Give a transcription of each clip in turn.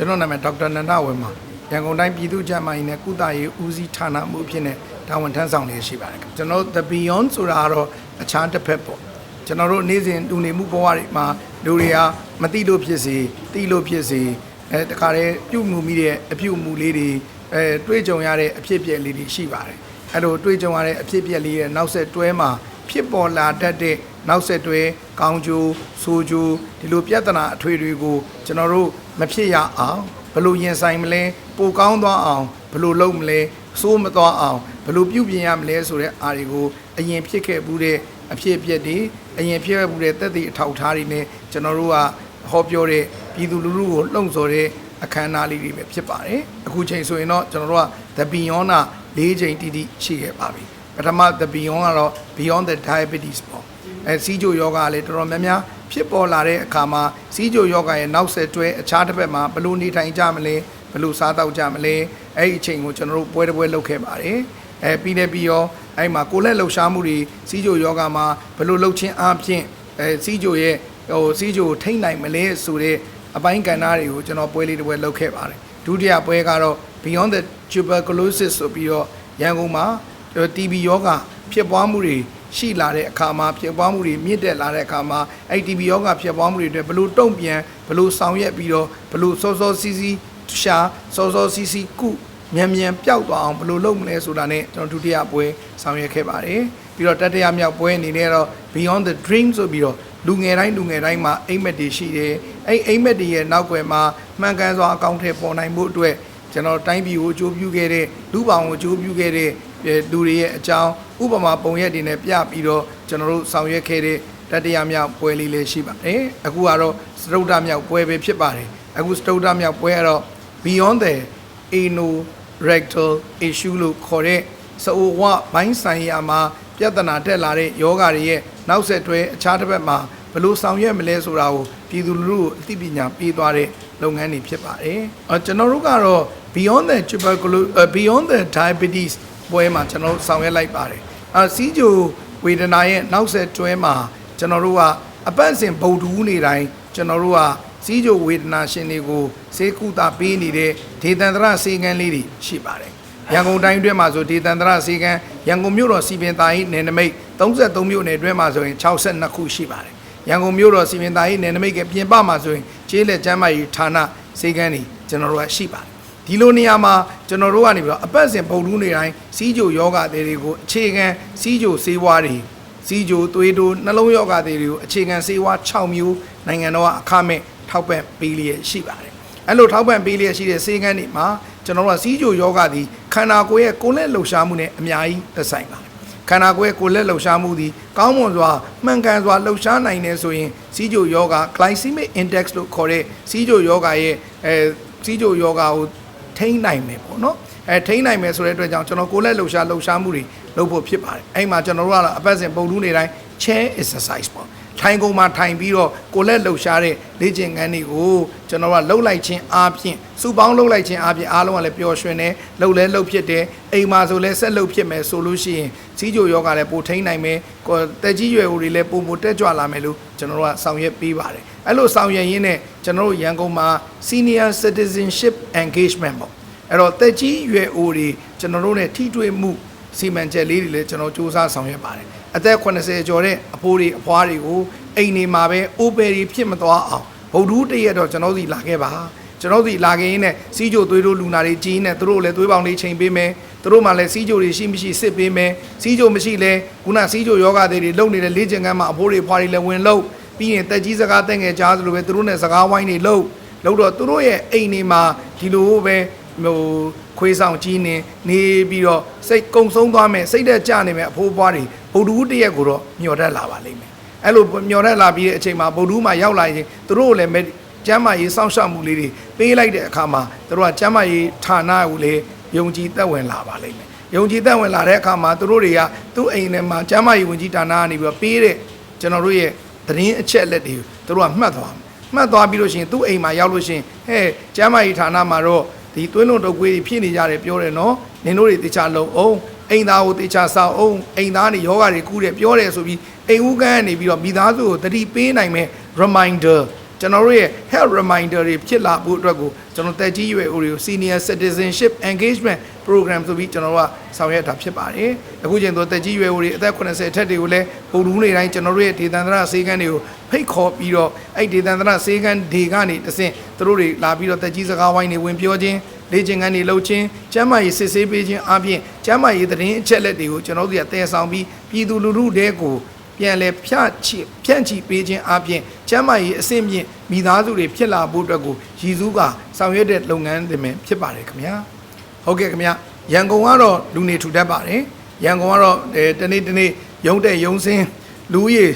ကျွန်တော်နာမည်ဒေါက်တာနန္ဒဝေမာရန်ကုန်တိုင်းပြည်သူ့ကျန်းမာရေးနဲ့ကုသရေးဦးစီးဌာနမှုအဖြစ်နဲ့တာဝန်ထမ်းဆောင်နေရှိပါတယ်ကျွန်တော် The Beyond ဆိုတာကတော့အခြားတစ်ဖက်ပေါ့ကျွန်တော်တို့နေ့စဉ်တူနေမှုဘဝတွေမှာလူတွေကမသိလို့ဖြစ်စေသိလို့ဖြစ်စေအဲတခါတည်းပြုမှုမိတဲ့အပြုမှုလေးတွေအဲတွေးကြုံရတဲ့အဖြစ်အပျက်လေးတွေရှိပါတယ်အဲ့လိုတွေးကြုံရတဲ့အဖြစ်အပျက်လေးရဲ့နောက်ဆက်တွဲမှာဖြစ်ပေါ်လာတတ်တဲ့ နောက်ဆက်တွဲကောင်းကျိုးဆိုးကျိုးဒီလိုပြဿနာအထွေတွေကိုကျွန်တော်တို့မဖြစ်ရအောင်ဘယ်လိုရင်ဆိုင်မလဲပိုကောင်းသွားအောင်ဘယ်လိုလုပ်မလဲစိုးမသွားအောင်ဘယ်လိုပြုပြင်ရမလဲဆိုတဲ့အားတွေကိုအရင်ဖြစ်ခဲ့မှုတဲ့အဖြစ်အပျက်တွေအရင်ဖြစ်ခဲ့မှုတဲ့သက်သေအထောက်အထားတွေနဲ့ကျွန်တော်တို့ကဟောပြောတဲ့ပြည်သူလူထုကိုလှုံ့ဆော်တဲ့အခမ်းအနားလေးတွေပဲဖြစ်ပါတယ်အခုချိန်ဆိုရင်တော့ကျွန်တော်တို့က The Beyond ၄ချိန်တိတိရှိခဲ့ပါပြီပထမ The Beyond ကတော့ Beyond the Diabetes ပေါ့ အဲစီးကြိုယောဂကလည်းတော်တော်များများဖြစ်ပေါ်လာတဲ့အခါမှာစီးကြိုယောဂရဲ့နောက်ဆက်တွဲအခြားတစ်ဖက်မှာဘယ်လိုနေထိုင်ကြမလဲဘယ်လိုစားတောက်ကြမလဲအဲ့ဒီအချိန်ကိုကျွန်တော်တို့ပွဲတစ်ပွဲလုပ်ခဲ့ပါတယ်အဲပြီးနေပြီးရောအဲ့မှာကိုယ်လက်လှူရှားမှုတွေစီးကြိုယောဂမှာဘယ်လိုလှုပ်ချင်းအားဖြင့်အဲစီးကြိုရဲ့ဟိုစီးကြိုထိမ့်နိုင်မလဲဆိုတဲ့အပိုင်းကဏ္ဍတွေကိုကျွန်တော်ပွဲလေးတစ်ပွဲလုပ်ခဲ့ပါတယ်ဒုတိယပွဲကတော့ Beyond the Tuberculosis ဆိုပြီးတော့ရန်ကုန်မှာ TB ယောဂဖြစ်ပွားမှုတွေ ရှိလာတဲ့အခါမှာဖြစ်ပွားမှုတွေမြင့်တက်လာတဲ့အခါမှာအဲ့ TB ယောဂဖြစ်ပွားမှုတွေအတွက်ဘလို့တုံ့ပြန်ဘလို့ဆောင်ရွက်ပြီးတော့ဘလို့စောစောစီးစီးရှာစောစောစီးစီးကုမြန်မြန်ပျောက်သွားအောင်ဘလို့လုပ်မလဲဆိုတာနဲ့ကျွန်တော်ဒုတိယပွဲဆောင်ရွက်ခဲ့ပါတယ်ပြီးတော့တတိယမြောက်ပွဲအနေနဲ့တော့ Beyond the Dream ဆိုပြီးတော့လူငယ်တိုင်းလူငယ်တိုင်းမှာအိမ်မက်တွေရှိတယ်အဲ့အိမ်မက်တွေရဲ့နောက်ွယ်မှာမှန်ကန်စွာအကောင့်ထဲပေါ်နိုင်မှုအတွက်ကျွန်တော်တိုင်းပြည်ကိုအကျိုးပြုခဲ့တဲ့လူပောင်ကိုအကျိုးပြုခဲ့တဲ့ လူတွေရဲ့အကြောင်းဥပမာပုံရက်တွေနဲ့ပြပြီးတော့ကျွန်တော်တို့ဆောင်ရွက်ခဲ့တဲ့တတိယမြောက်ပွဲလေးလေးရှိပါတယ်အခုကတော့စတုဒ္ဓမြောက်ပွဲပဲဖြစ်ပါတယ်အခုစတုဒ္ဓမြောက်ပွဲကတော့ Beyond the Ano Rectal Issue လို့ခေါ်တဲ့စအိုဝဘိုင်းဆိုင်ရာမှာပြဿနာတက်လာတဲ့ယောဂတွေရဲ့နောက်ဆက်တွဲအခြားတစ်ဘက်မှာဘယ်လိုဆောင်ရွက်မလဲဆိုတာကိုပြည်သူလူထုကိုအသိပညာပေးသွားတဲ့လုပ်ငန်းတွေဖြစ်ပါတယ်။အကျွန်တော်တို့ကတော့ Beyond the Tuberculosis Beyond the Diabetes ပွဲမှာကျွန်တော်တို့ဆောင်ရွက်လိုက်ပါတယ်။အစီဂျိုဝေဒနာရဲ့နောက်ဆက်တွဲမှာကျွန်တော်တို့ကအပတ်စဉ်ဗုဒ္ဓဦးနေတိုင်းကျွန်တော်တို့ကစီးကြိုဝေဒနာရှင်တွေကိုစေကုသပေးနေတဲ့ဒေသန္တရစေကန်းလေးတွေရှိပါတယ်။ရန်ကုန်တိုင်းအတွင်းမှာဆိုဒေသန္တရစေကန်းရန်ကုန်မြို့တော်စီပင်သားကြီးနယ်နိမိတ်33မြို့နယ်အတွင်းမှာဆိုရင်62ခုရှိပါတယ်။ရန်ကုန်မြို့တော်စီပင်သားကြီးနယ်နိမိတ်ကပြင်ပမှာဆိုရင်ကျေးလက်ကျမ်းမာရေးဌာနစေကန်းတွေကျွန်တော်တို့ကရှိပါတယ်။ ဒီလိုနေရာမှာကျွန်တော်တို့ကနေပြီးတော့အပတ်စဉ်ပုံတူးနေတိုင်းစီးကြိုယောဂတွေတွေကိုအခြေခံစီးကြိုဆေးဝါးတွေစီးကြိုသွေးတိုးနှလုံးယောဂတွေတွေကိုအခြေခံဆေးဝါး6မျိုးနိုင်ငံတော်ကအခမဲ့ထောက်ပံ့ပေးလျက်ရှိပါတယ်။အဲ့လိုထောက်ပံ့ပေးလျက်ရှိတဲ့ဆေးကန်းတွေမှာကျွန်တော်တို့ကစီးကြိုယောဂသည်ခန္ဓာကိုယ်ရဲ့ကိုယ်လက်လှုပ်ရှားမှုနဲ့အများကြီးသက်ဆိုင်ပါတယ်။ခန္ဓာကိုယ်ရဲ့ကိုယ်လက်လှုပ်ရှားမှုသည်ကောင်းမွန်စွာမှန်ကန်စွာလှုပ်ရှားနိုင်နေဆိုရင်စီးကြိုယောဂ glycemic index လို့ခေါ်တဲ့စီးကြိုယောဂရဲ့အဲစီးကြိုယောဂကို ထိန်းနိုင်မယ်ပေါ့နော်အဲထိန်းနိုင်မယ်ဆိုတဲ့အတွက်ကြောင့်ကျွန်တော်ကိုယ်လက်လှုပ်ရှားလှုပ်ရှားမှုတွေလုပ်ဖို့ဖြစ်ပါတယ်အဲ့မှာကျွန်တော်တို့ကတော့အပတ်စဉ်ပုံတူးနေတိုင်း chair exercise ပေါ့ထိုင်ကုန်မှာထိုင်ပြီးတော့ကိုလက်လှုပ်ရှားတဲ့လေ့ကျင့်ခန်းတွေကိုကျွန်တော်ကလှုပ်လိုက်ခြင်းအားဖြင့်စူပေါင်းလှုပ်လိုက်ခြင်းအားဖြင့်အားလုံးကလည်းပျော်ရွှင်တယ်လှုပ်လဲလှုပ်ဖြစ်တယ်အိမ်မှာဆိုလဲဆက်လှုပ်ဖြစ်မယ်ဆိုလို့ရှိရင်စီးကြိုယောဂလည်းပိုထိန်းနိုင်မယ်ကိုတက်ကြီးရွယ်ဦးတွေလည်းပုံပုံတက်ကြွလာမယ်လို့ကျွန်တော်တို့ကဆောင်ရွက်ပေးပါတယ် အဲ့လိုဆောင်ရွက်ရင်းနဲ့ကျွန်တော်တို့ရန်ကုန်မှာ senior citizenship engagement ပေါ့အဲ့တော့တက်ကြီးရွယ်ဦးတွေကျွန်တော်တို့ ਨੇ ထိတွေ့မှုစီမံချက်လေးတွေလည်းကျွန်တော်စူးစမ်းဆောင်ရွက်ပါတယ်အသက်80ကျော်တဲ့အဖိုးတွေအဖွားတွေကိုအိမ်နေမှာပဲအိုပယ်တွေဖြစ်မသွားအောင်ဗုဒ္ဓတရက်တော့ကျွန်တော်စီလာခဲ့ပါကျွန်တော်စီလာခဲ့ရင်းနဲ့စီးကြိုသွေးတို့လူနာတွေကြီးနေသူတို့လည်းသွေးပေါင်လေးချိန်ပေးမယ်သူတို့မှလည်းစီးကြိုတွေရှိမရှိစစ်ပေးမယ်စီးကြိုမရှိလဲခုနစီးကြိုယောဂတွေလုံနေတဲ့လေ့ကျင့်ခန်းမှာအဖိုးတွေဖွားတွေလည်းဝင်လို့ ပြီးရင်တက်ကြီးစကားတက်ငယ်ကြားသလိုပဲသူတို့နဲ့စကားဝိုင်းတွေလုံလို့တော့သူတို့ရဲ့အိမ်နေမှာဒီလိုပဲဟိုခွေးဆောင်ကြီးနေနေပြီးတော့စိတ်ကုံဆုံးသွားမယ်စိတ်သက်ကြနေမယ်အဖိုးပွားတွေဗုဒ္ဓဦးတရက်ကိုတော့မျှော်တတ်လာပါလိမ့်မယ်အဲ့လိုမျှော်တတ်လာပြီးတဲ့အချိန်မှာဗုဒ္ဓဦးမှာရောက်လာရင်သူတို့လည်းကျမ်းမာရေးစောင့်ရှောက်မှုလေးတွေပေးလိုက်တဲ့အခါမှာသူတို့ကကျမ်းမာရေးဌာနကိုလည်းယုံကြည်သက်ဝင်လာပါလိမ့်မယ်ယုံကြည်သက်ဝင်လာတဲ့အခါမှာသူတို့တွေကသူ့အိမ်ထဲမှာကျမ်းမာရေးဝန်ကြီးဌာနကနေပြီးတော့ပေးတဲ့ကျွန်တော်တို့ရဲ့ သတင်းအချက်လက်တွေကိုသူတို့ကမှတ်သွားမယ်မှတ်သွားပြီးလို့ရှိရင်သူ့အိမ်မှာရောက်လို့ရှိရင်ဟဲ့ကျမ်းမာရေးဌာနမှာတော့ဒီသွင်းလွန်တုပ်ကွေးတွေဖြစ်နေကြတယ်ပြောတယ်နော်နင်တို့တွေတေချာလုံအောင်အိမ်သားကိုတေချာဆောက်အောင်အိမ်သားနေယောဂတွေကူးတယ်ပြောတယ်ဆိုပြီးအိမ်ဦးကန်းကနေပြီးတော့မိသားစုကိုတတိပေးနိုင်မဲ့ reminder ကျွန်တော်တို့ရဲ့ health reminder တွေဖြစ်လာဖို့အတွက်ကိုကျွန်တော်တက်ကြီးရွယ်ဦးတွေကို senior citizenship engagement program ဆိုပြီးကျွန်တော်တို့ကဆောင်ရွက်တာဖြစ်ပါတယ်အခုချိန်တော့တက်ကြီးရွယ်ဦးတွေအသက်80အထက်တွေကိုလည်းပုံလူနေတိုင်းကျွန်တော်တို့ရဲ့ဒေသန္တရစေကန်းတွေကိုဖိတ်ခေါ်ပြီးတော့အဲ့ဒေသန္တရစေကန်းဒေကနေတဆင့်သူတို့တွေလာပြီးတော့တက်ကြီးစကားဝိုင်းတွေဝင်ပြောခြင်းလေ့ကျင့်ခန်းတွေလုပ်ခြင်းကျမ်းမာရေးစစ်ဆေးပေးခြင်းအပြင်ကျမ်းမာရေးသတင်းအချက်အလက်တွေကိုကျွန်တော်တို့ကတည်ဆောင်ပြီးပြည်သူလူထုတွေကို ပြန်လဲဖြတ်ချဖြန့်ချီပေးခြင်းအပြင်ကျမ်းမာရေးအဆင့်မြင့်မိသားစုတွေဖြစ်လာဖို့အတွက်ကိုရည်စူးကဆောင်ရွက်တဲ့လုပ်ငန်းတွေပဲဖြစ်ပါတယ်ခင်ဗျာဟုတ်ကဲ့ခင်ဗျာရန်ကုန်ကတော့လူနေထူတတ်ပါတယ်ရန်ကုန်ကတော့အဲတနေ့တနေ့ရုံးတဲ့ရုံးစင်းလူဦးရေ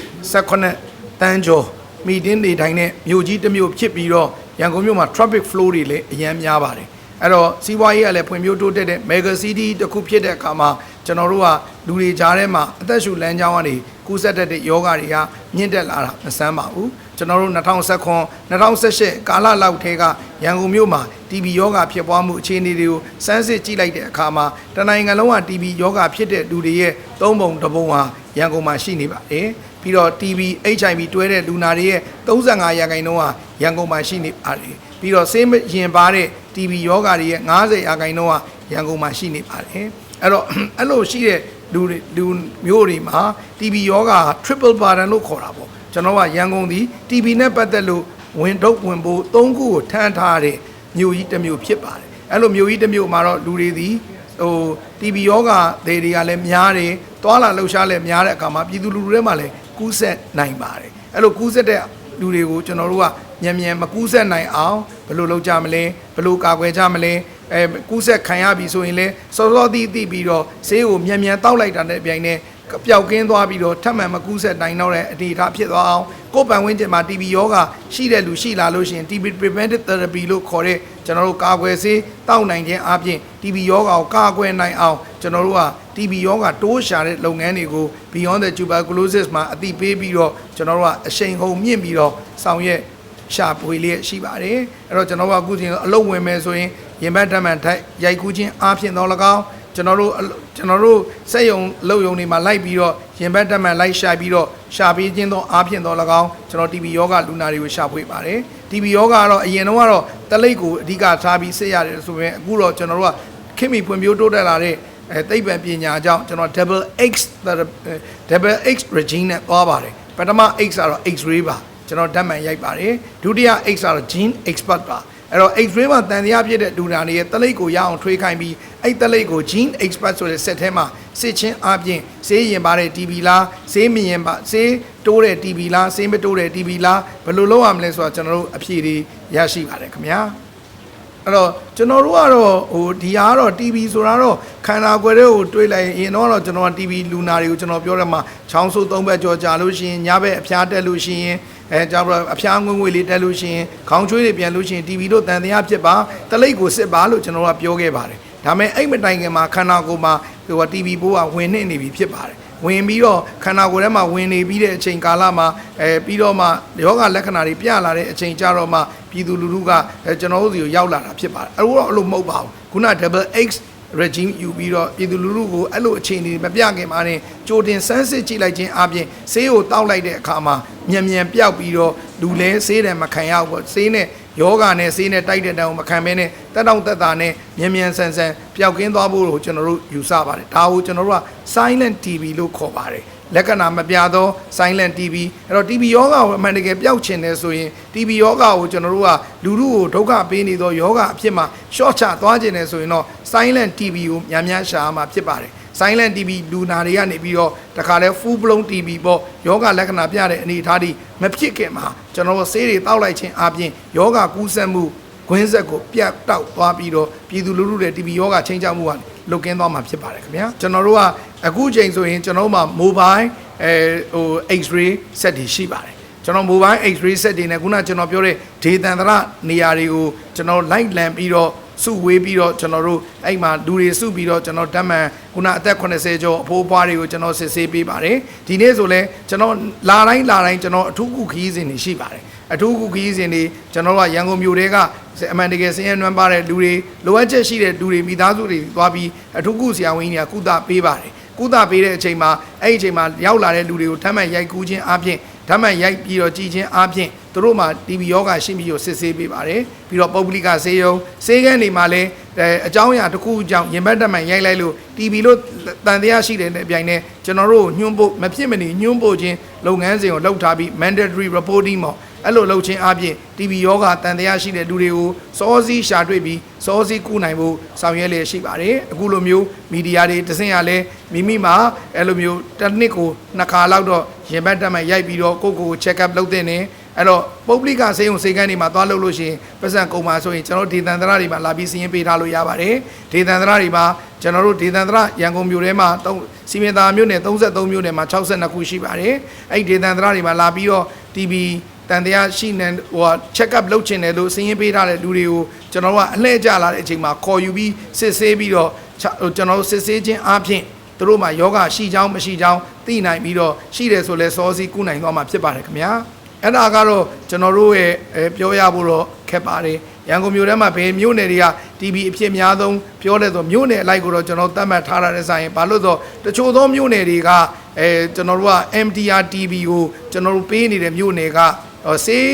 18တန်းကျော်မီတင်းနေတိုင်းနဲ့မြို့ကြီးတစ်မြို့ဖြစ်ပြီးတော့ရန်ကုန်မြို့မှာ traffic flow တွေလည်းအများများပါတယ် အဲ့တော့စီးပွားရေးကလည်းဖွံ့ဖြိုးတိုးတက်တဲ့ mega city တစ်ခုဖြစ်တဲ့အခါမှာကျွန်တော်တို့ကလူတွေကြားထဲမှာအသက်ရှူလမ်းကြောင်းကနေကူးစက်တတ်တဲ့ယောဂတွေကမြင့်တက်လာတာမဆန်းပါဘူးကျွန်တော်တို့2019 2018ကာလလောက်ထဲကရန်ကုန်မြို့မှာ TB ယောဂဖြစ်ပွားမှုအခြေအနေတွေကိုစမ်းစစ်ကြည့်လိုက်တဲ့အခါမှာတနိုင်ငံလုံးက TB ယောဂဖြစ်တဲ့လူတွေရဲ့သုံးပုံတစ်ပုံဟာရန်ကုန်မှာရှိနေပါတယ်ပြီးတော့ TB HIV တွဲတဲ့လူနာတွေရဲ့35ရာခိုင်နှုန်းဟာရန်ကုန်မှာရှိနေပါတယ်ပြီးတော့ဆေးရင်ပါတဲ့ TB ယောဂတွေရဲ့90ရာခိုင်နှုန်းဟာရန်ကုန်မှာရှိနေပါတယ်အဲ့တော့အဲ့လိုရှိတဲ့လူတွေလူမျိုးတွေမှာ TB ယောဂါ triple burden လို့ခေါ်တာပေါ့ကျွန်တော်ကရန်ကုန်ဒီ TB နဲ့ပတ်သက်လို့ဝင်ထုတ်ဝင်ဖို့၃ခုကိုထမ်းထားတဲ့မြို့ကြီးတစ်မြို့ဖြစ်ပါတယ်အဲ့လိုမြို့ကြီးတစ်မြို့မှာတော့လူတွေဒီဟို TB ယောဂါတွေတွေကလည်းများတယ်တွာလာလှုပ်ရှားလည်းများတဲ့အခါမှာပြည်သူလူထုတွေမှာလည်းကူးဆက်နိုင်ပါတယ်အဲ့လိုကူးဆက်တဲ့ လူတွေကိုကျွန်တော်တို့ကမြန်မြန်မကူးဆက်နိုင်အောင်ဘယ်လိုလုပ်ကြမလဲဘယ်လိုကာကွယ်ကြမလဲအဲကူးဆက်ခံရပြီဆိုရင်လည်းစောစောတိတိပြီးတော့ဈေးကိုမြန်မြန်တောက်လိုက်တာနဲ့အပြိုင်နဲ့ပျောက်ကင်းသွားပြီးတော့ထပ်မံမကူးဆက်နိုင်တော့တဲ့အနေအထားဖြစ်သွားအောင်ကိုယ်ပံဝင်းကျင်မှာ TB ယောဂရှိတဲ့လူရှိလာလို့ရှိရင် TB preventive therapy လို့ခေါ်တဲ့ကျွန်တော်တို့ကာကွယ်ဆေးတောက်နိုင်ခြင်းအပြင် TB ယောဂကိုကာကွယ်နိုင်အောင်ကျွန်တော်တို့က TB ယောဂတိုးရှာတဲ့လုပ်ငန်းတွေကို Beyond the Tuberculosis မှာအတိပေးပြီးတော့ကျွန်တော်တို့ကအရှိန်ဟုန်မြင့်ပြီးတော့ဆောင်ရွက်ရှာပွေလေးရှိပါတယ်အဲ့တော့ကျွန်တော်ကအခုချင်းအလုပ်ဝင်မယ်ဆိုရင်ရင်ဘတ်ဓမ္မန်ထိုက်ရိုက်ကူးခြင်းအားဖြင့်တော့၎င်းကျွန်တော်တို့အလုပ်ကျွန်တော်တို့စက်ယုံအလုပ်ယုံတွေမှာလိုက်ပြီးတော့ရင်ဘတ်ဓမ္မန်လိုက်ရှာပြီးတော့ရှာပေးခြင်းတော့အားဖြင့်တော့၎င်းကျွန်တော် TB ယောဂလူနာတွေကိုရှာဖွေပါတယ် TB ယောဂကတော့အရင်တော့ကတော့တလိပ်ကိုအဓိကထားပြီးစစ်ရတယ်ဆိုပေမဲ့အခုတော့ကျွန်တော်တို့ကခင်မီဖွံ့ဖြိုးတိုးတက်လာတဲ့ အဲသိပ္ပံပညာကြောင့်ကျွန်တော် double X double X regime နဲ့သွားပါတယ်ပထမ X ကတော့ X-ray ပါကျွန်တော်ဓာတ်မှန်ရိုက်ပါတယ်ဒုတိယ X ကတော့ gene expert ပါအဲ့တော့ X-ray မှာတန်တရားဖြစ်တဲ့ဒူနာတွေရဲ့တလိပ်ကိုရအောင်ထွေးခိုင်းပြီးအဲ့တလိပ်ကို gene expert ဆိုတဲ့ set ထဲမှာစစ်ချင်းအပြင်ဆေးရင်ပါတဲ့ TB လားဆေးမရင်ပါဆေးတိုးတဲ့ TB လားဆေးမတိုးတဲ့ TB လားဘယ်လိုလုပ်ရမလဲဆိုတာကျွန်တော်တို့အဖြေတွေရရှိပါတယ်ခင်ဗျာ အဲ့တော့ကျွန်တော်တို့ကတော့ဟိုဒီဟာကတော့ TB ဆိုတာတော့ခန္ဓာကိုယ်တွေကိုတွေးလိုက်ရင်တော့တော့ကျွန်တော်က TB လူနာတွေကိုကျွန်တော်ပြောရမှာချောင်းဆိုးသုံးဘက်ကြော်ကြာလို့ရှိရင်ညဘက်အဖျားတက်လို့ရှိရင်အဲကြောင့်အဖျားငွေ့ငွေ့လေးတက်လို့ရှိရင်ခေါင်းချွေးတွေပြန်လို့ရှိရင် TB တို့တန်တရားဖြစ်ပါတလိပ်ကိုစစ်ပါလို့ကျွန်တော်ကပြောခဲ့ပါတယ်ဒါပေမဲ့အဲ့မတိုင်ခင်မှာခန္ဓာကိုယ်မှာဟို TB ဘိုးကဝင်နေနေပြီဖြစ်ပါတယ် ဝင်ပြီးတော့ခန္ဓာကိုယ်ထဲမှာဝင်နေပြီးတဲ့အချိန်ကာလမှာအဲပြီးတော့မှယောဂလက္ခဏာတွေပြလာတဲ့အချိန်ကြတော့မှပြည်သူလူထုကအဲကျွန်တော်တို့စီကိုရောက်လာတာဖြစ်ပါတယ်အဲ့တော့အဲ့လိုမဟုတ်ပါဘူးခုန double x regime ယူပြီးတော့ပြည်သူလူထုကိုအဲ့လိုအခြေအနေမပြခင်မှာနေကြိုတင်စမ်းစစ်ကြည့်လိုက်ခြင်းအပြင်ဆေးကိုတောက်လိုက်တဲ့အခါမှာမြန်မြန်ပျောက်ပြီးတော့လူလဲဆေးတယ်မခံရဘူးပေါ့ဆေးနဲ့ ယောဂနဲ့ဆေးနဲ့တိုက်တဲ့တောင်မခံဘဲနဲ့တက်တောင့်တက်တာနဲ့မြန်မြန်ဆန်ဆန်ပျောက်ကင်းသွားဖို့ကိုကျွန်တော်တို့ယူဆပါတယ်ဒါကိုကျွန်တော်တို့က silent TV လို့ခေါ်ပါတယ်လက္ခဏာမပြသော silent TB အဲ့တော့ TB ယောဂကိုအမှန်တကယ်ပျောက်ချင်တယ်ဆိုရင် TB ယောဂကိုကျွန်တော်တို့ကလူလူကိုဒုက္ခပေးနေသောယောဂအဖြစ်မှာ short ချသွားခြင်းတယ်ဆိုရင်တော့ silent TB ကိုများများရှာရမှာဖြစ်ပါတယ် silent TB လူနာတွေကနေပြီးတော့တခါလဲ full blown TB ပေါ့ယောဂလက္ခဏာပြတဲ့အနေအထားတွေမဖြစ်ခင်မှာကျွန်တော်တို့ဆေးတွေတောက်လိုက်ခြင်းအပြင်ယောဂကူးစက်မှုခွင်းဆက်ကိုပြတ်တောက်သွားပြီးတော့ပြည်သူလူထုတွေ TB ယောဂချင်းချမှုကလုတ်ကင်းသွားမှာဖြစ်ပါတယ်ခင်ဗျာကျွန်တော်တို့ကအခုချိန်ဆိုရင်ကျွန်တော်တို့မှာ mobile အဲဟို x-ray set တွေရှိပါတယ်ကျွန်တော် mobile x-ray set တွေနဲ့ခုနကျွန်တော်ပြောတဲ့ဒေသန္တရနေရာတွေကိုကျွန်တော်လိုက်လံပြီးတော့ စုဝေးပြီးတော့ကျွန်တော်တို့အဲ့မှာလူတွေစုပြီးတော့ကျွန်တော်ဓာတ်မှန်ခုနအသက်80ကျော်အဖိုးအဖွားတွေကိုကျွန်တော်စစ်ဆေးပေးပါတယ်ဒီနေ့ဆိုလဲကျွန်တော်လာတိုင်းလာတိုင်းကျွန်တော်အထူးကုခီးစဉ်တွေရှိပါတယ်အထူးကုခီးစဉ်တွေကျွန်တော်တို့ကရန်ကုန်မြို့တဲကအမှန်တကယ်စင်းရဲနွမ်းပါတဲ့လူတွေလိုအပ်ချက်ရှိတဲ့လူတွေမိသားစုတွေသွားပြီးအထူးကုဆရာဝန်ကြီးတွေကကုသပေးပါတယ်ကုသပေးတဲ့အချိန်မှာအဲ့ဒီအချိန်မှာရောက်လာတဲ့လူတွေကိုဓာတ်မှန်ရိုက်ကူးခြင်းအပြင်ဓာတ်မှန်ရိုက်ပြီးတော့ကြည်ခြင်းအပြင် သူတို့မှာ TB ယောဂရှိပြီကိုစစ်ဆေးပေးပါတယ်ပြီးတော့ပုဂ္ဂလိကဆေးရုံဆေးခန်းတွေမှာလည်းအဲအကြောင်းအရာတစ်ခုအကြောင်းရင်ဘတ်တက်မှန်ရိုက်လိုက်လို့ TB လို့တန်တရားရှိတယ်တဲ့အပြိုင်နဲ့ကျွန်တော်တို့ညွှန်းဖို့မဖြစ်မနေညွှန်းဖို့ချင်းလုပ်ငန်းစဉ်ကိုလုပ်ထားပြီး mandatory reporting ပေါ့အဲ့လိုလုပ်ချင်းအပြင် TB ယောဂတန်တရားရှိတဲ့လူတွေကိုစောစီးရှာတွေ့ပြီးစောစီးကုနိုင်ဖို့ဆောင်ရွက်လျက်ရှိပါတယ်အခုလိုမျိုးမီဒီယာတွေတစင်ရလဲမိမိမှာအဲ့လိုမျိုးတစ်နှစ်ကိုနှစ်ခါလောက်တော့ရင်ဘတ်တက်မှန်ရိုက်ပြီးတော့ကိုယ့်ကိုယ်ကို check up လုပ်တဲ့နေ အဲ့တော့ပုဂ္ဂလိကစေယုံစေကန်းတွေမှာသွားလုပ်လို့ရှိရင်ပတ်စံကုန်ပါဆိုရင်ကျွန်တော်ဒေသန္တရတွေမှာလာပြီးစီရင်ပေးထားလို့ရပါတယ်ဒေသန္တရတွေမှာကျွန်တော်တို့ဒေသန္တရရန်ကုန်မြို့ထဲမှာသုံးစီမံသားမြို့နယ်33မြို့နယ်မှာ62ခုရှိပါတယ်အဲ့ဒီဒေသန္တရတွေမှာလာပြီးတော့ TB တန်တရားရှိနေဟို check up လုပ်ချင်တယ်လို့စီရင်ပေးထားတဲ့လူတွေကိုကျွန်တော်တို့ကအလှည့်ကျလာတဲ့အချိန်မှာခေါ်ယူပြီးစစ်ဆေးပြီးတော့ကျွန်တော်တို့စစ်ဆေးခြင်းအပြင်သူတို့မှာယောဂရှိချောင်းမရှိချောင်းသိနိုင်ပြီးတော့ရှိတယ်ဆိုလဲစောစီးကုနိုင်သွားမှာဖြစ်ပါတယ်ခင်ဗျာ အဲ့ဒါကတော့ကျွန်တော်တို့ရဲ့ပြောရဖို့တော့ခက်ပါတယ်ရန်ကုန်မြို့ထဲမှာဘယ်မြို့နယ်တွေက TB အဖြစ်အများဆုံးပြောလဲဆိုမြို့နယ်အလိုက်ကိုတော့ကျွန်တော်သတ်မှတ်ထားရတဲ့ဆိုင်ဘာလို့ဆိုတချို့သောမြို့နယ်တွေကအဲကျွန်တော်တို့က MTR TB ကိုကျွန်တော်တို့ပေးနေတဲ့မြို့နယ်ကဆေး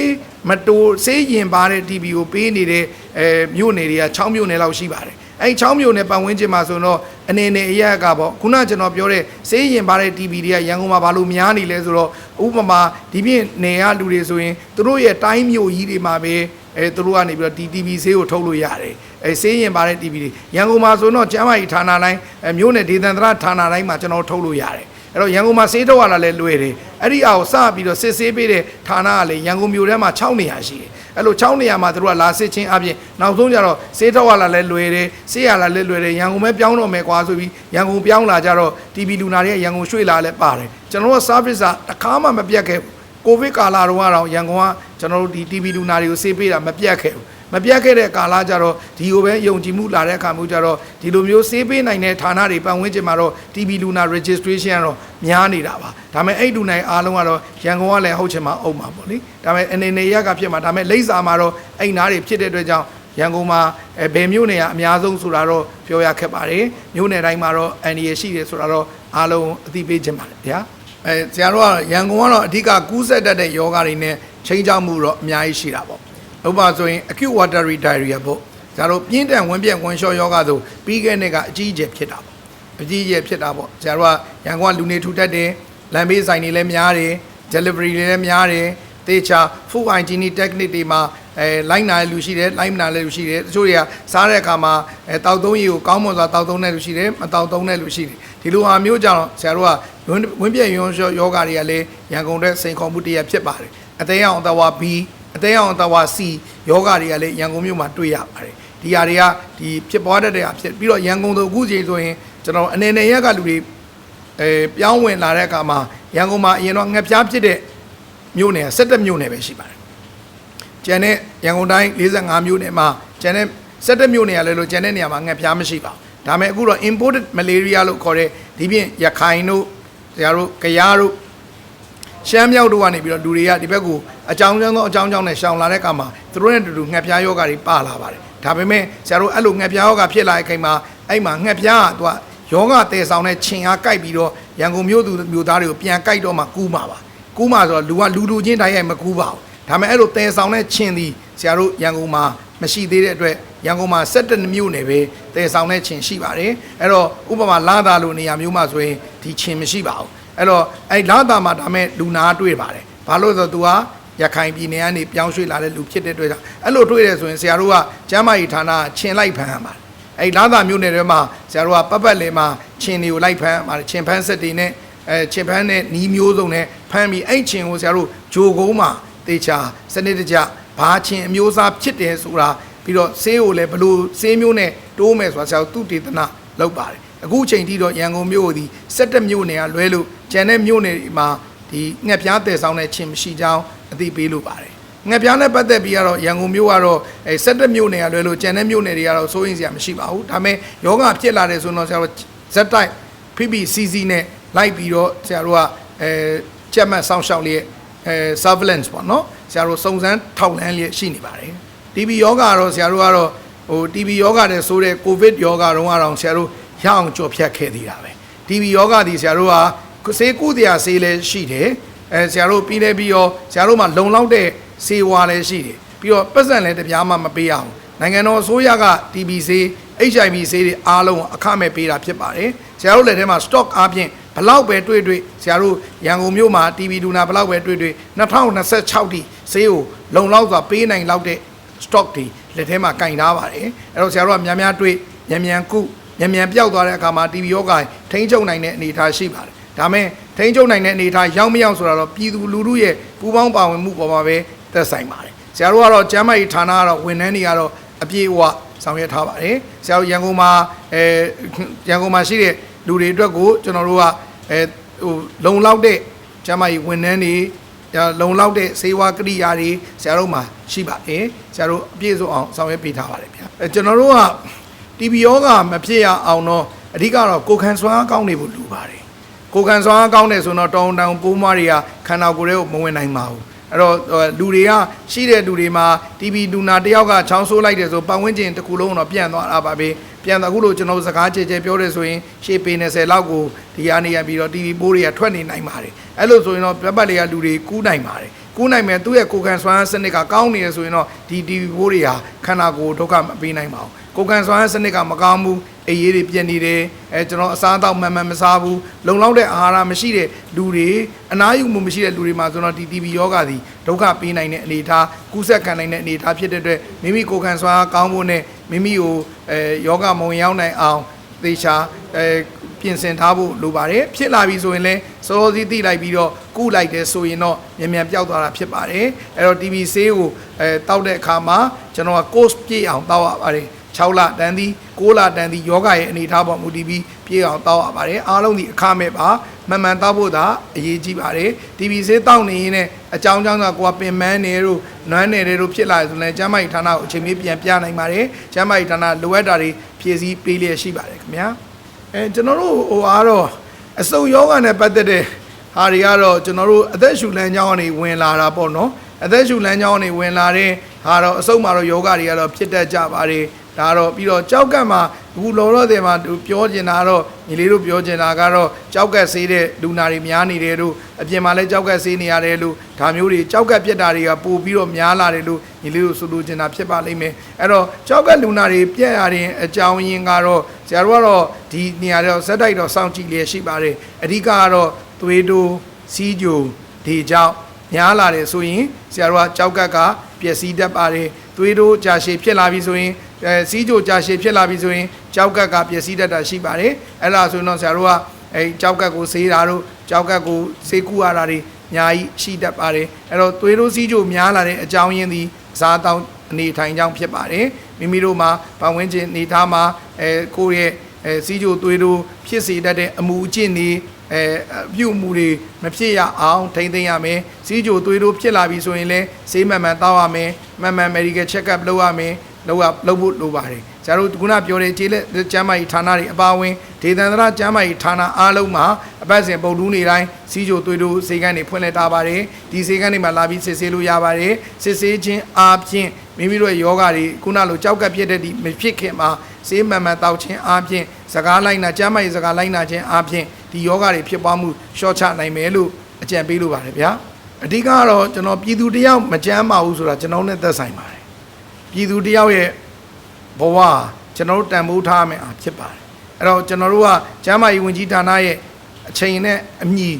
မတိုးဆေးရင်ပါတဲ့ TB ကိုပေးနေတဲ့အဲမြို့နယ်တွေက6မြို့နယ်လောက်ရှိပါတယ် အဲ့6မြို့နယ်ပတ်ဝန်းကျင်မှာဆိုတော့အနေနဲ့အရက်ကပေါ့ခုနကျွန်တော်ပြောတဲ့ဆေးရင်ပါတဲ့ TB တွေကရန်ကုန်မှာဘာလို့များနေလဲဆိုတော့ဥပမာဒီပြင်နယ်ရလူတွေဆိုရင်သူတို့ရဲ့တိုင်းမြို့ကြီးတွေမှာပဲအဲသူတို့ကနေပြီးတော့ဒီ TB ဆေးကိုထုတ်လို့ရတယ်အဲဆေးရင်ပါတဲ့ TB တွေရန်ကုန်မှာဆိုတော့ကျမ်းမာရေးဌာနတိုင်းအဲမြို့နယ်ဒေသန္တရဌာနတိုင်းမှာကျွန်တော်ထုတ်လို့ရတယ် အဲ့တော့ရန်ကုန်မှာဆေးထုတ်ရတာလည်းလွယ်တယ်အဲ့ဒီအအောင်စပြီးတော့စစ်ဆေးပေးတဲ့ဌာနကလည်းရန်ကုန်မြို့ထဲမှာ6နေရာရှိတယ်အဲ့လို6နေရာမှာသူတို့ကလာစစ်ချင်းအပြင်နောက်ဆုံးကျတော့ဆေးထုတ်ရတာလည်းလွယ်တယ်ဆေးရတာလည်းလွယ်တယ်ရန်ကုန်ပဲပြောင်းတော့မယ်ကွာဆိုပြီးရန်ကုန်ပြောင်းလာကြတော့ TB လူနာတွေကရန်ကုန်ရွှေ့လာလည်းပါတယ်ကျွန်တော်တို့ service ကတစ်ခါမှမပြတ်ခဲ့ဘူးကိုဗစ်ကာလတုန်းကတော့ရန်ကုန်ကကျွန်တော်တို့ဒီ TB လူနာတွေကိုဆေးပေးတာမပြတ်ခဲ့ဘူး မပြတ်ခဲ့တဲ့ကာလကြတော့ဒီကိုပဲယုံကြည်မှုလာတဲ့အခါမျိုးကြတော့ဒီလိုမျိုးဆေးပေးနိုင်တဲ့ဌာနတွေပတ်ဝန်းကျင်မှာတော့ TB လူနာ registration ကတော့များနေတာပါဒါပေမဲ့အဲ့လူနိုင်အားလုံးကတော့ရန်ကုန်ကလည်းဟုတ်ချင်မှအုပ်မှာပေါ့လေဒါပေမဲ့အနေနဲ့ရက်ကဖြစ်မှာဒါပေမဲ့လိမ့်စာမှာတော့အဲ့နားတွေဖြစ်တဲ့အတွက်ကြောင့်ရန်ကုန်မှာအဲဘယ်မြို့နယ်ကအများဆုံးဆိုတာတော့ပြောရခက်ပါတယ်မြို့နယ်တိုင်းမှာတော့အန်ဒီရရှိတယ်ဆိုတာတော့အားလုံးအသိပေးခြင်းပါတယ်ဗျာအဲဆရာတို့ကရန်ကုန်ကတော့အဓိကကူးစက်တတ်တဲ့ယောဂတွေနဲ့ချိန်ချောက်မှုတော့အများကြီးရှိတာပေါ့ ဥပမာဆိုရင် acute watery diarrhea ပေါ့ကျတော့ပြင်းထန်ဝင်ပြက်ဝင်လျှော်ယောဂဆိုပြီးခဲ့တဲ့ကအကြီးအကျယ်ဖြစ်တာပေါ့အကြီးအကျယ်ဖြစ်တာပေါ့ကျတော့ရန်ကုန်ကလူနေထူထပ်တယ်လမ်းဘေးဆိုင်တွေလည်းများတယ် delivery တွေလည်းများတယ်တေချာ food hygiene technique တွေမှာအဲလိုက်နာတဲ့လူရှိတယ်လိုက်မနာတဲ့လူရှိတယ်တချို့တွေကစားတဲ့အခါမှာအဲတောက်သုံးရည်ကိုကောင်းမွန်စွာတောက်သုံးတဲ့လူရှိတယ်မတောက်သုံးတဲ့လူရှိတယ်ဒီလိုဟာမျိုးကြောင့်ဆရာတို့ကဝင်းပြည့်ရုံးယောဂတွေကလည်းရန်ကုန်တဲ့စိန်ခေါ်မှုတရဖြစ်ပါတယ်အသေးအောင်တဝါ B အသေးအောင်တဝါ C ယောဂတွေကလည်းရန်ကုန်မြို့မှာတွေ့ရပါတယ်ဒီဟာတွေကဒီဖြစ်ပွားတတ်တဲ့ဟာဖြစ်ပြီးတော့ရန်ကုန်တို့အခုချိန်ဆိုရင်ကျွန်တော်အနေနဲ့ရက်ကလူတွေအဲပြောင်းဝင်လာတဲ့အခါမှာရန်ကုန်မှာအရင်တော့ငှက်ပြားဖြစ်တဲ့မြို့နယ်17မြို့နယ်ပဲရှိပါတယ်ကျန်တဲ့ရန်ကုန်တိုင်း45မြို့နယ်မှာကျန်တဲ့17မြို့နယ်ရလဲလို့ကျန်တဲ့နေရာမှာငှက်ပြားမရှိပါဘူးဒါပေမဲ့အခုတော့ imported malaria လို့ခေါ်တဲ့ဒီပြင်ရခိုင်တို့ဆရာတို့ကရားတို့ ရှမ်းမြောက်တို့ကနေပြီးတော့လူတွေကဒီဘက်ကိုအကြောင်းကြောင်းသောအကြောင်းကြောင်းနဲ့ရှောင်လာတဲ့အခါမှာသူတို့နဲ့တူတူငှက်ပြားယောဂါတွေပါလာပါတယ်ဒါပေမဲ့ဆရာတို့အဲ့လိုငှက်ပြားယောဂါဖြစ်လာတဲ့ချိန်မှာအဲ့မှာငှက်ပြားကသူကယောဂတည်ဆောင်တဲ့ခြင်အားကိုက်ပြီးတော့ရန်ကုန်မြို့သူမြို့သားတွေကိုပြန်ကိုက်တော့မှကူးမှာပါကူးမှာဆိုတော့လူကလူလူချင်းတိုင်းရိုက်မကူးပါဘူးဒါပေမဲ့အဲ့လိုတည်ဆောင်တဲ့ခြင်သည်ဆရာတို့ရန်ကုန်မှာမရှိသေးတဲ့အတွက်ရန်ကုန်မှာ17မြို့နယ်ပဲတည်ဆောင်တဲ့ခြင်ရှိပါတယ်အဲ့တော့ဥပမာလာသာလိုနေရာမျိုးမှာဆိုရင်ဒီခြင်မရှိပါဘူး အဲ့တော့အဲ့လာသာမှာဒါမဲ့လူနာတွေ့ပါတယ်ဘာလို့လဲဆိုတော့ तू ဟာရခိုင်ပြည်နယ်ကနေပြောင်းရွှေ့လာတဲ့လူဖြစ်တဲ့အတွက်ကြောင့်အဲ့လိုတွေ့တယ်ဆိုရင်ဆရာတို့ကကျမ်းမာရေးဌာနခြင်လိုက်ဖမ်းရပါတယ်အဲ့လာသာမြို့နယ်ထဲမှာဆရာတို့ကပတ်ပတ်လည်မှာခြင်တွေကိုလိုက်ဖမ်းပါတယ်ခြင်ဖမ်းဆက်တွေနဲ့အဲခြင်ဖမ်းတဲ့နီးမျိုးစုံနဲ့ဖမ်းပြီးအဲ့ခြင်ကိုဆရာတို့ဂျိုကုန်းမှာတေချာစနစ်တကျဘာခြင်အမျိုးအစားဖြစ်တယ်ဆိုတာပြီးတော့ဆေးကိုလည်းဘလို့ဆေးမျိုးနဲ့တိုးမယ်ဆိုတာဆရာတို့သူတေသနာလုပ်ပါတယ် အခုချိန်ထိတော့ရန်ကုန်မြို့ကိုဒီ17မြို့နယ်ကလွဲလို့ကျန်တဲ့မြို့နယ်တွေမှာဒီငှက်ပြားတည်ဆောင်တဲ့ခြင်မရှိကြောင်းအသိပေးလို့ပါတယ်ငှက်ပြားနဲ့ပတ်သက်ပြီးကတော့ရန်ကုန်မြို့ကတော့အဲ17မြို့နယ်ကလွဲလို့ကျန်တဲ့မြို့နယ်တွေကတော့စိုးရိမ်စရာမရှိပါဘူးဒါပေမဲ့ယောဂဖြစ်လာတယ်ဆိုတော့ဆရာတို့ဇက်တိုက် PPCC နဲ့လိုက်ပြီးတော့ဆရာတို့ကအဲချက်မှတ်စောင့်ရှောက်လျက်အဲ surveillance ပေါ့နော်ဆရာတို့စုံစမ်းထောက်လှမ်းလျက်ရှိနေပါတယ် TB ယောဂကတော့ဆရာတို့ကတော့ဟို TB ယောဂတဲ့ဆိုတဲ့ COVID ယောဂတုန်းကတော့ဆရာတို့ ရအောင်ကြော်ဖြတ်ခဲ့သေးတာပဲ TB ယောဂဒီဆရာတို့ကဆေးကုသရာဆေးလည်းရှိတယ်အဲဆရာတို့ပြီးလဲပြီးရောဆရာတို့မှာလုံလောက်တဲ့စေဝါလည်းရှိတယ်ပြီးတော့ပတ်စံလည်းတပြားမှမပေးရအောင်နိုင်ငံတော်အစိုးရက TB ဆေး HIV ဆေးတွေအားလုံးအခမဲ့ပေးတာဖြစ်ပါတယ်ဆရာတို့လက်ထဲမှာ stock အားဖြင့်ဘလောက်ပဲတွေ့တွေ့ဆရာတို့ရန်ကုန်မြို့မှာ TB ဒူနာဘလောက်ပဲတွေ့တွေ့2026တိဆေးကိုလုံလောက်စွာပေးနိုင်လောက်တဲ့ stock တွေလက်ထဲမှာကင်ထားပါတယ်အဲ့တော့ဆရာတို့ကများများတွေ့မြန်မြန်ကု မြန်မြန်ပျောက်သွားတဲ့အခါမှာ TB ရောဂါထိန်းချုပ်နိုင်တဲ့အနေအထားရှိပါတယ်ဒါမဲ့ထိန်းချုပ်နိုင်တဲ့အနေအထားရောက်မရောက်ဆိုတာတော့ပြည်သူလူထုရဲ့ပူးပေါင်းပါဝင်မှုပေါ်မှာပဲသက်ဆိုင်ပါတယ်ဆရာတို့ကတော့ကျမ်းမာရေးဌာနကတော့ဝန်ထမ်းတွေကတော့အပြည့်အဝဆောင်ရွက်ထားပါတယ်ဆရာတို့ရန်ကုန်မှာအဲရန်ကုန်မှာရှိတဲ့လူတွေအတွက်ကိုကျွန်တော်တို့ကအဲဟိုလုံလောက်တဲ့ကျမ်းမာရေးဝန်ထမ်းတွေလုံလောက်တဲ့စေဝါကရိယာတွေဆရာတို့မှာရှိပါတယ်ဆရာတို့အပြည့်စုံအောင်ဆောင်ရွက်ပေးထားပါတယ်ဗျာအဲကျွန်တော်တို့က TB ယောဂမဖြစ်ရအောင်တော့အဓိကတော့ကိုယ်ခံစွမ်းအားကောင်းနေဖို့လိုပါတယ်ကိုယ်ခံစွမ်းအားကောင်းတယ်ဆိုတော့တောင်းတောင်းပိုးမွားတွေကခန္ဓာကိုယ်တွေကိုမဝင်နိုင်ပါဘူးအဲ့တော့လူတွေကရှိတဲ့လူတွေမှာ TB လူနာတယောက်ကချောင်းဆိုးလိုက်တယ်ဆိုပတ်ဝန်းကျင်တစ်ခုလုံးတော့ပြန့်သွားတာပါပဲပြန်တော့အခုလို့ကျွန်တော်စကားကြဲကြဲပြောတယ်ဆိုရင်ရှေ့ပေ20လောက်ကိုဒီကနေရပြီးတော့ TB ပိုးတွေကထွက်နေနိုင်ပါတယ်အဲ့လိုဆိုရင်တော့ပြပတ်တွေကလူတွေကူးနိုင်ပါတယ်ကူးနိုင်မယ်သူ့ရဲ့ကိုယ်ခံစွမ်းစနစ်ကကောင်းနေရဆိုရင်တော့ဒီ TB ပိုးတွေဟာခန္ဓာကိုယ်ဒုက္ခမပေးနိုင်ပါဘူး ကိုယ်ခံစွမ်းစနစ်ကမကောင်းဘူးအေးရေးတွေပြက်နေတယ်အဲကျွန်တော်အစားအသောက်မှန်မှန်မစားဘူးလုံလောက်တဲ့အာဟာရမရှိတဲ့လူတွေအနားယူမှုမရှိတဲ့လူတွေမှာဆိုတော့ဒီ TB ယောဂါသည်ဒုက္ခပေးနိုင်တဲ့အနေအထားကူးစက်ခံနိုင်တဲ့အနေအထားဖြစ်တဲ့အတွက်မိမိကိုယ်ခံစွမ်းကောင်းဖို့နဲ့မိမိကိုအဲယောဂမုံရောက်နိုင်အောင်သေချာအဲပြင်ဆင်ထားဖို့လိုပါတယ်ဖြစ်လာပြီဆိုရင်လည်းစောစောစီးသိလိုက်ပြီးတော့ကုလိုက်တယ်ဆိုရင်တော့မြန်မြန်ပျောက်သွားတာဖြစ်ပါတယ်အဲ့တော့ TB ဆေးကိုအဲတောက်တဲ့အခါမှာကျွန်တော်က course ပြည့်အောင်တောက်ရပါတယ် 6လတန်းသည်6လတန်းသည်ယောဂရဲ့အနေအထားပေါ်မူတည်ပြီးပြေအောင်တောက်ရပါတယ်အားလုံးဒီအခမဲ့ပါမှန်မှန်တောက်ဖို့သာအရေးကြီးပါတယ် TB ဆေးတောက်နေရင်လည်းအကြောင်းကြောင့်ကကိုကပင်မန်းနေတို့နွမ်းနေတို့ဖြစ်လာဆိုရင်ကျမ်းမာရေးဌာနကိုအချိန်မီပြန်ပြနိုင်ပါတယ်ကျမ်းမာရေးဌာနလိုအပ်တာတွေဖြည့်ဆည်းပေးလျက်ရှိပါတယ်ခင်ဗျာအဲကျွန်တော်တို့ဟိုအားတော့အစုံယောဂနဲ့ပတ်သက်တဲ့ဟာတွေကတော့ကျွန်တော်တို့အသက်ရှူလမ်းကြောင်းကနေဝင်လာတာပေါ့နော်အသက်ရှူလမ်းကြောင်းကနေဝင်လာတဲ့ဟာတော့အစုံမှာတော့ယောဂတွေကတော့ဖြစ်တတ်ကြပါတယ်ဒါတော့ပြီးတော့ကြောက်ကတ်မှာအခုလောလောဆယ်မှာသူပြောချင်တာကတော့ညီလေးတို့ပြောချင်တာကတော့ကြောက်ကတ်ဆေးတဲ့လူနာတွေများနေတယ်လို့အပြင်မှာလည်းကြောက်ကတ်ဆေးနေရတယ်လို့ဒါမျိုးတွေကြောက်ကတ်ပြက်တာတွေကပို့ပြီးတော့များလာတယ်လို့ညီလေးတို့ဆိုလိုချင်တာဖြစ်ပါလိမ့်မယ်အဲ့တော့ကြောက်ကတ်လူနာတွေပြက်ရတဲ့အကြောင်းရင်းကတော့ဆရာတို့ကတော့ဒီနေရာတော့ဇက်တိုက်တော့စောင့်ကြည့်လျက်ရှိပါတယ်အဓိကကတော့သွေးတိုးစီးကြိုဒီကြောင့်များလာတယ်ဆိုရင်ဆရာတို့ကကြောက်ကတ်ကပျက်စီးတတ်ပါတယ် သွေးတိုးကြာရှည်ဖြစ်လာပြီဆိုရင်အဲစီးကြိုကြာရှည်ဖြစ်လာပြီဆိုရင်ကြောက်ကတ်ကပျက်စီးတတ်တာရှိပါတယ်အဲ့ဒါဆိုရင်တော့ဆရာတို့ကအဲကြောက်ကတ်ကိုဆေးတာတို့ကြောက်ကတ်ကိုဆေးကူရတာတွေအများကြီးရှိတတ်ပါတယ်အဲ့တော့သွေးတိုးစီးကြိုများလာတဲ့အကြောင်းရင်းသည်အစားအသောက်အနေထိုင်ကြောင်းဖြစ်ပါတယ်မိမိတို့မှာပတ်ဝန်းကျင်နေသားမှာအဲကိုယ့်ရဲ့အဲစီးကြိုသွေးတိုးဖြစ်စေတတ်တဲ့အမူအကျင့်တွေ အဲပြုမှုတွေမဖြစ်ရအောင်ထိမ့်သိမ်းရမယ်စီးကြိုသွေးတိုးဖြစ်လာပြီဆိုရင်လည်းဆေးမှန်မှန်တောက်ရမယ်မှန်မှန် medical check up လုပ်ရမယ်လုပ်ရလုပ်ဖို့လိုပါတယ်ဆရာတို့ခုနပြောတဲ့ခြေလက်ကျမ်းမာရေးဌာနတွေအပါအဝင်ဒေသန္တရကျမ်းမာရေးဌာနအားလုံးမှာအပတ်စဉ်ပုံတူးနေတိုင်းစီးကြိုသွေးတိုးစေကန်းတွေဖွင့်လှစ်ထားပါတယ်ဒီစေကန်းတွေမှာလာပြီးစစ်ဆေးလို့ရပါတယ်စစ်ဆေးခြင်းအားဖြင့်မိမိတို့ရဲ့ယောဂတွေခုနလိုကြောက်ကပ်ပြည့်တဲ့ဒီမဖြစ်ခင်မှာဆေးမှန်မှန်တောက်ခြင်းအားဖြင့်စကားလိုက်နာကျမ်းမာရေးစကားလိုက်နာခြင်းအားဖြင့် ဒီယောဂတွေဖြစ်ပွားမှုရှော့ချနိုင်မယ်လို့အကြံပေးလိုပါတယ်ဗျာအဓိကကတော့ကျွန်တော်ပြည်သူတယောက်မကြမ်းပါဘူးဆိုတာကျွန်တော်နဲ့သက်ဆိုင်ပါတယ်ပြည်သူတယောက်ရဲ့ဘဝကျွန်တော်တို့တန်ဖိုးထားမယ်အားဖြစ်ပါတယ်အဲ့တော့ကျွန်တော်တို့ကကျမ်းမာရေးဝန်ကြီးဌာနရဲ့အချိန်နဲ့အညီ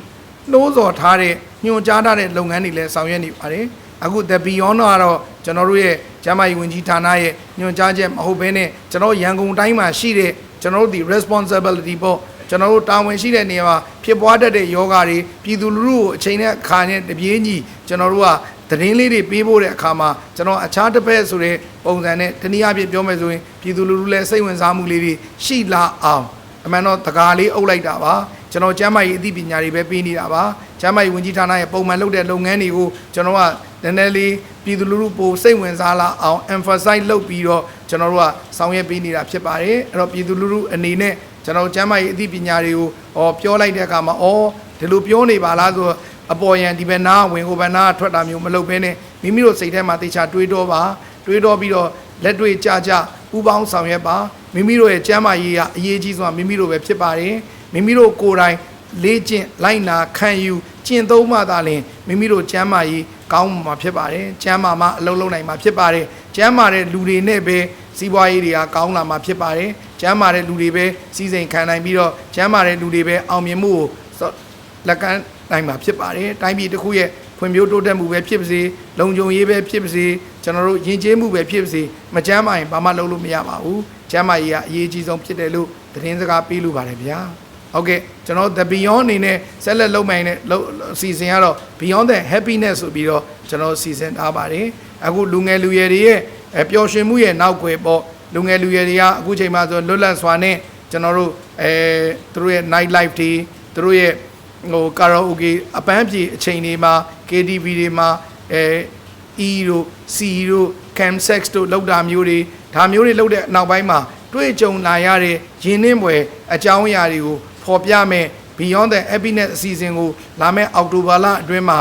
နှိုးဆော်ထားတဲ့ညွှန်ကြားထားတဲ့လုပ်ငန်းတွေလည်းဆောင်ရွက်နေပါတယ်အခု the beyond တော့ကျွန်တော်တို့ရဲ့ကျမ်းမာရေးဝန်ကြီးဌာနရဲ့ညွှန်ကြားချက်မဟုတ်ဘဲနဲ့ကျွန်တော်ရန်ကုန်တိုင်းမှာရှိတဲ့ကျွန်တော်တို့ဒီ responsibility ပေါ့ ကျွန်တော်တို့တာဝန်ရှိတဲ့နေရာမှာဖြစ်ပွားတတ်တဲ့ယောဂါတွေပြည်သူလူထုကိုအချိန်နဲ့အခါနဲ့တပြေးညီကျွန်တော်တို့ကသတင်းလေးတွေပေးဖို့တဲ့အခါမှာကျွန်တော်အခြားတစ်ဖက်ဆိုတဲ့ပုံစံနဲ့တနည်းအားဖြင့်ပြောမယ်ဆိုရင်ပြည်သူလူထုလည်းစိတ်ဝင်စားမှုလေးတွေရှိလာအောင်အမှန်တော့တကားလေးအုပ်လိုက်တာပါကျွန်တော်ကျမ်းမာရေးအသိပညာတွေပဲပေးနေတာပါကျမ်းမာရေးဝန်ကြီးဌာနရဲ့ပုံမှန်လုပ်တဲ့လုပ်ငန်းတွေကိုကျွန်တော်ကနည်းနည်းလေးပြည်သူလူထုပိုစိတ်ဝင်စားလာအောင် emphasize လုပ်ပြီးတော့ကျွန်တော်တို့ကဆောင်ရွက်ပေးနေတာဖြစ်ပါတယ်အဲ့တော့ပြည်သူလူထုအနေနဲ့ ကျွန်တော်ကျမ်းမာရေးအသိပညာတွေကိုဟောပြောလိုက်တဲ့အခါမှာဩဒီလိုပြောနေပါလားဆိုတော့အပေါ်ယံဒီဘက်နာဝင်ဟိုဘက်နာထွက်တာမျိုးမလုပ်ဘဲနဲ့မိမိတို့စိတ်ထဲမှာတေချာတွေးတော့ပါတွေးတော့ပြီးတော့လက်တွေ့ကြကြပူပေါင်းဆောင်ရွက်ပါမိမိတို့ရဲ့ကျမ်းမာရေးကအရေးကြီးဆုံးကမိမိတို့ပဲဖြစ်ပါတယ်မိမိတို့ကိုယ်တိုင်လေးကျင့်လိုက်နာခံယူကျင့်သုံးမှသာလျှင်မိမိတို့ကျမ်းမာရေး ကောင်းမှာဖြစ်ပါတယ်ကျမ်းမာမှအလုံးလုံးနိုင်မှာဖြစ်ပါတယ်ကျမ်းမာတဲ့လူတွေနဲ့ပဲစီးပွားရေးတွေကကောင်းလာမှာဖြစ်ပါတယ်ကျမ်းမာတဲ့လူတွေပဲစီစဉ်ခံနိုင်ပြီးတော့ကျမ်းမာတဲ့လူတွေပဲအောင်မြင်မှုကိုလက်ကမ်းနိုင်မှာဖြစ်ပါတယ်။တိုင်းပြည်တစ်ခုရဲ့ဖွံ့ဖြိုးတိုးတက်မှုပဲဖြစ်ပါစေ၊လုံခြုံရေးပဲဖြစ်ပါစေကျွန်တော်တို့ယဉ်ကျေးမှုပဲဖြစ်ပါစေမကြမ်းမာရင်ဘာမှလုပ်လို့မရပါဘူး။ကျမ်းမာရေးကအရေးကြီးဆုံးဖြစ်တယ်လို့သတင်းစကားပေးလို့ပါတယ်ဗျာ။ ဟုတ်ကဲ့ကျွန်တော် The Beyond အနေနဲ့ဆက်လက်လုပ်မိုင်းနဲ့လုပ်အစီအစဉ်ကတော့ Beyond the Happiness ဆိုပြီးတော့ကျွန်တော်စီစဉ်ထားပါတယ်။အခုလူငယ်လူရွယ်တွေရဲ့အဲပျော်ရွှင်မှုရဲ့နောက်ွယ်ပေါ့လူငယ်လူရွယ်တွေကအခုချိန်မှာဆိုလွတ်လပ်စွာနဲ့ကျွန်တော်တို့အဲသူတို့ရဲ့ night life တွေသူတို့ရဲ့ဟိုကာရာအိုကေအပန်းဖြေအချိန်တွေမှာ KTV တွေမှာအဲ E တို့ C တို့ Cam Sex တို့လောက်တာမျိုးတွေဒါမျိုးတွေလောက်တဲ့နောက်ပိုင်းမှာတွေ့ကြုံလာရတဲ့ရင်းနှင်းပွဲအကြောင်းအရာတွေကို ဖော်ပြမဲ့ Beyond the Happiness အစီအစဉ်ကိုလာမယ့်အောက်တိုဘာလအတွင်းမှာ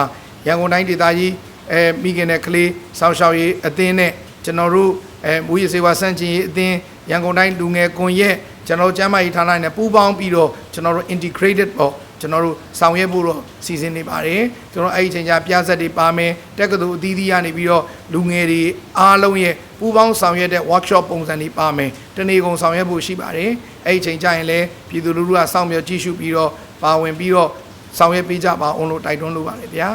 ရန်ကုန်တိုင်းဒေသကြီးအဲမိခင်တဲ့ကလေးစောင့်ရှောက်ရေးအသင်းနဲ့ကျွန်တော်တို့အဲမူရစေဝါစန့်ကျင်ရေးအသင်းရန်ကုန်တိုင်းလူငယ်ကွန်ရက်ကျွန်တော်တို့ကျမ်းမာရေးဌာနနဲ့ပူးပေါင်းပြီးတော့ကျွန်တော်တို့ integrated ပေါ့ကျွန်တော်တို့ဆောင်ရွက်ဖို့တော့စီစဉ်နေပါတယ်ကျွန်တော်အဲ့ဒီအချိန်ကျပြဆက်တွေပါမယ်တက္ကသိုလ်အသီးသီးကနေပြီးတော့လူငယ်တွေအားလုံးရဲ့ ပူးပေါင်းဆောင်ရွက်တဲ့ workshop ပုံစံတွေပါမယ်တနေ့ကုန်ဆောင်ရွက်ဖို့ရှိပါတယ်အဲ့ဒီအချိန်ကျရင်လည်းပြည်သူလူထုကစောင့်မျှော်ကြည့်ရှုပြီးတော့ပါဝင်ပြီးတော့ဆောင်ရွက်ပေးကြပါအောင်လို့တိုက်တွန်းလိုပါတယ်ဗျာ